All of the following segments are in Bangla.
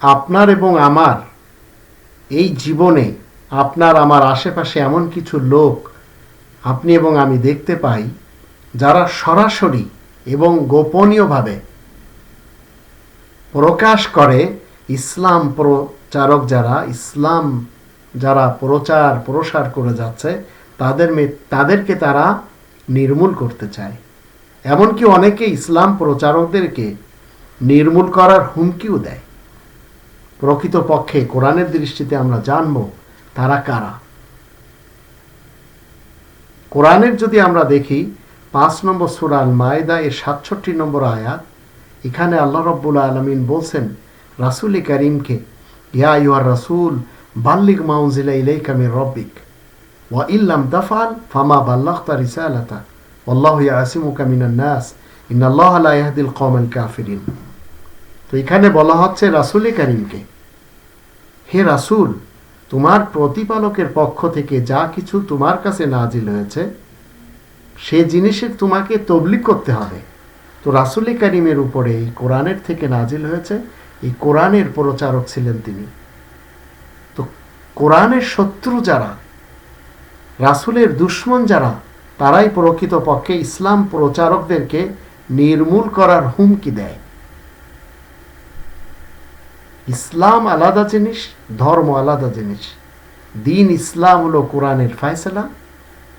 আপনার এবং আমার এই জীবনে আপনার, আমার আশেপাশে এমন কিছু লোক আপনি এবং আমি দেখতে পাই, যারা সরাসরি এবং গোপনীয়ভাবে প্রকাশ করে ইসলাম প্রচারক যারা, ইসলাম যারা প্রচার, প্রসার করে যাচ্ছে, তাদের তাদেরকে তারা নির্মূল করতে চায়। এমনকি অনেকে ইসলাম প্রচারকদেরকে নির্মূল করার হুমকিও দেয়। প্রকৃতপক্ষে কোরআনের দৃষ্টিতে আমরা জানব, তারা কারা? কোরআনের যদি আমরা দেখি, পাঁচ নম্বর সুরাল মায়দা এর সাতষট্টি নম্বর আয়াত, এখানে আল্লাহ রব্বুল আলমিন বলছেন রাসুল করিমকে ইয়া ইউর রাসুল বাল্লিক মাউজিলা ইলাই কামির রব্বিক ওয়া ইল্লাম দাফাল ফামা বাল্লাখতা রিসালাতা আল্লাহ আসিমুকা মিনান নাস ইন্নাল্লাহ লা ইয়াহদিল কওমাল কাফিরিন তো এখানে বলা হচ্ছে রাসুল করিমকে, হে রাসূল, তোমার প্রতিপালকের পক্ষ থেকে যা কিছু তোমার কাছে নাজিল হয়েছে, সে জিনিসের তোমাকে তবলিক করতে হবে। তো রাসুল করিমের উপরে এই কোরআনের থেকে নাজিল হয়েছে এই কোরআনের প্রচারক ছিলেন তিনি। তো কোরআনের শত্রু যারা, রাসুলের দুশ্মন যারা, তারাই প্রকৃতপক্ষে ইসলাম প্রচারকদেরকে নির্মূল করার হুমকি দেয়। ইসলাম আলাদা জিনিস, ধর্ম আলাদা জিনিস। দিন ইসলাম হলো কোরআনের ফায়সালা,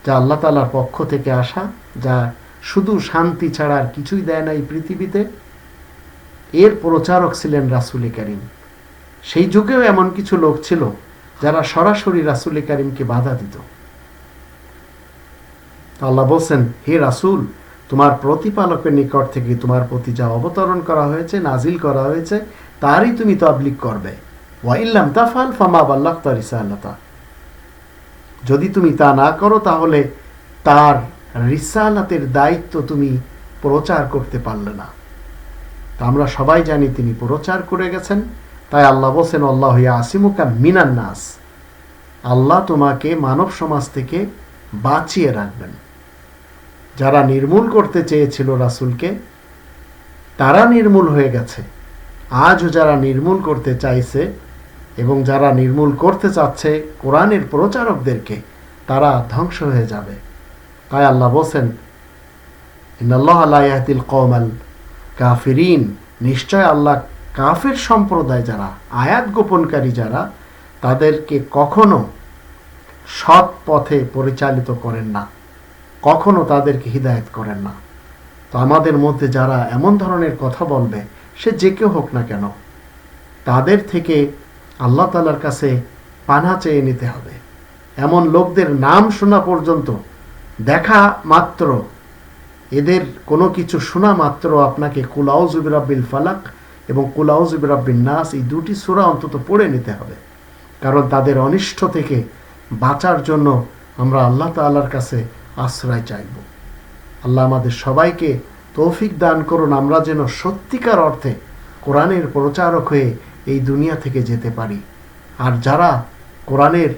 যা আল্লাহ তালার পক্ষ থেকে আসা, যা শুধু শান্তি ছাড়া আর কিছুই দেয় না এই পৃথিবীতে। এর প্রচারক ছিলেন রাসুল করিম। সেই যুগেও এমন কিছু লোক ছিল যারা সরাসরি রাসুল করিমকে বাধা দিত। আল্লাহ বলছেন, হে রাসুল, তোমার প্রতিপালকের নিকট থেকে তোমার প্রতি যা অবতরণ করা হয়েছে, নাজিল করা হয়েছে, তারই তুমি তাবলিক করবে। ওয়াইল্লাম তাফাল ফামা বাল্লাহ তারিসাল্লাতা যদি তুমি তা না করো, তাহলে তার রিসালাতের দায়িত্ব তুমি প্রচার করতে পারলে না। তা আমরা সবাই জানি তিনি প্রচার করে গেছেন। তাই আল্লাহ বলছেন, আল্লাহ হইয়া আসিমুকা মিনান নাস। আল্লাহ তোমাকে মানব সমাজ থেকে বাঁচিয়ে রাখবেন। যারা নির্মূল করতে চেয়েছিল রাসূলকে, তারা নির্মূল হয়ে গেছে। আজও যারা নির্মূল করতে চাইছে এবং যারা নির্মূল করতে চাচ্ছে কোরআনের প্রচারকদেরকে, তারা ধ্বংস হয়ে যাবে। তাই আল্লাহ বলছেন, ইন্নাল্লাহ আল্লাহ ইয়াহদিল কওমাল কাফিরিন, নিশ্চয় আল্লাহ কাফের সম্প্রদায় যারা, আয়াত গোপনকারী যারা, তাদেরকে কখনো সৎ পথে পরিচালিত করেন না। কখনো তাদেরকে হিদায়ত করেন না। তো আমাদের মধ্যে যারা এমন ধরনের কথা বলবে, সে যে কেউ হোক না কেন, তাদের থেকে আল্লাহ তালার কাছে পানা চেয়ে নিতে হবে। এমন লোকদের নাম শোনা পর্যন্ত দেখা মাত্র এদের কোনো কিছু শোনা মাত্র আপনাকে কুলাউজুবিরাব্বিল ফালাক এবং কুলাউজুবিরাব্বিন নাস, এই দুটি সূরা অন্তত পড়ে নিতে হবে। কারণ তাদের অনিষ্ট থেকে বাঁচার জন্য আমরা আল্লাহ তাআলার কাছে আশ্রয় চাইব। আল্লাহ আমাদের সবাইকে তৌফিক দান করুন, আমরা যেন সত্যিকার অর্থে কোরআনের প্রচারক হয়ে এই দুনিয়া থেকে যেতে পারি। আর যারা কোরআনের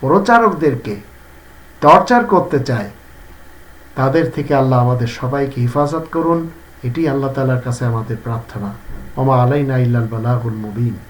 প্রচারকদেরকে টর্চার করতে চায় তাদের থেকে আল্লাহ আমাদের সবাইকে হেফাজত করুন। এটি আল্লাহ তালার কাছে আমাদের প্রার্থনা। ওমা আলাইনা ইল্লাল বালাগুল মুবিন।